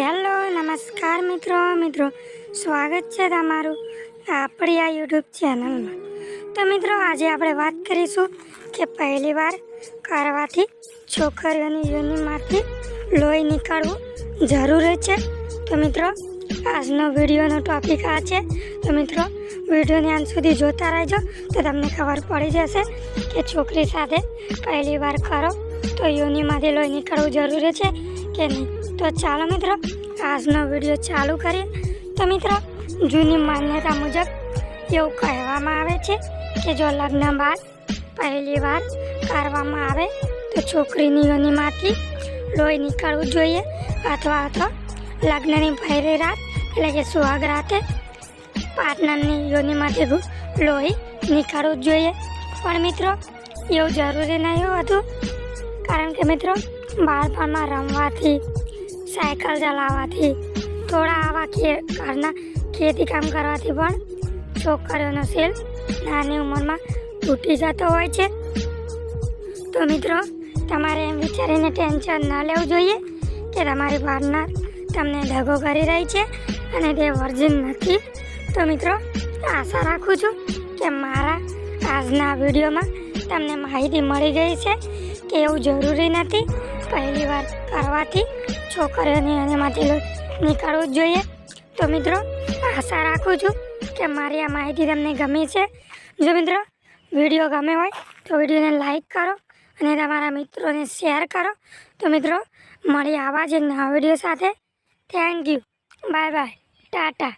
Hello, નમસ્કાર મિત્રો મિત્રો, સ્વાગત છે તમારું આપણી આ યુટ્યુબ ચેનલમાં. તો મિત્રો, આજે આપણે વાત કરીશું કે પહેલી વાર કરવાથી છોકરીઓની યોનિમાંથી લોહી નીકળવું જરૂરી છે. તો મિત્રો, આજનો વિડીયોનો ટોપિક આ છે. તો મિત્રો, વિડીયોને અંત સુધી જોતા રહેજો. તો તમને ખબર પડી જશે કે છોકરી સાથે પહેલી વાર કરો તો યોનિમાંથી લોહી નીકળવું જરૂરી છે કે નહીં. તો ચાલો મિત્રો, આજનો વીડિયો ચાલુ કરીએ. તો મિત્રો, જૂની માન્યતા મુજબ એવું કહેવામાં આવે છે કે જો લગ્ન બાદ પહેલી વાર કરવામાં આવે, તો છોકરીની યોનિમાંથી લોહી નીકળવું જોઈએ અથવા તો લગ્નની પહેલી રાત, એટલે કે સુહાગ રાતે પાર્ટનરની યોનિમાંથી લોહી નીકળવું જોઈએ. પણ મિત્રો, એવું જરૂરી નહીં હતું. કારણ કે મિત્રો, બાળપણમાં રમવાથી સાયકલ ચલાવવાથી, થોડા આવા ઘરના ખેતી કામ કરવાથી પણ છોકરીઓનો સેલ નાની ઉંમરમાં તૂટી જતો હોય છે. તો મિત્રો, તમારે એમ વિચારીને ટેન્શન ન લેવું જોઈએ કે તમારી પાર્ટનર તમને દગો કરી રહી છે અને તે વર્જિન નથી. તો મિત્રો, આશા રાખું છું કે મારા આજના વિડીયોમાં તમને માહિતી મળી ગઈ છે કે એવું જરૂરી નથી પહેલી વાર કરવાથી છોકરીઓને એનામાંથી નીકળવું જ જોઈએ. તો મિત્રો, આશા રાખું છું કે મારી આ માહિતી તમને ગમી છે. જો મિત્રો, વીડિયો ગમે હોય તો વિડીયોને લાઈક કરો અને તમારા મિત્રોને શેર કરો. તો મિત્રો મળી આવા જ નવા વીડિયો સાથે. Thank you bye bye tata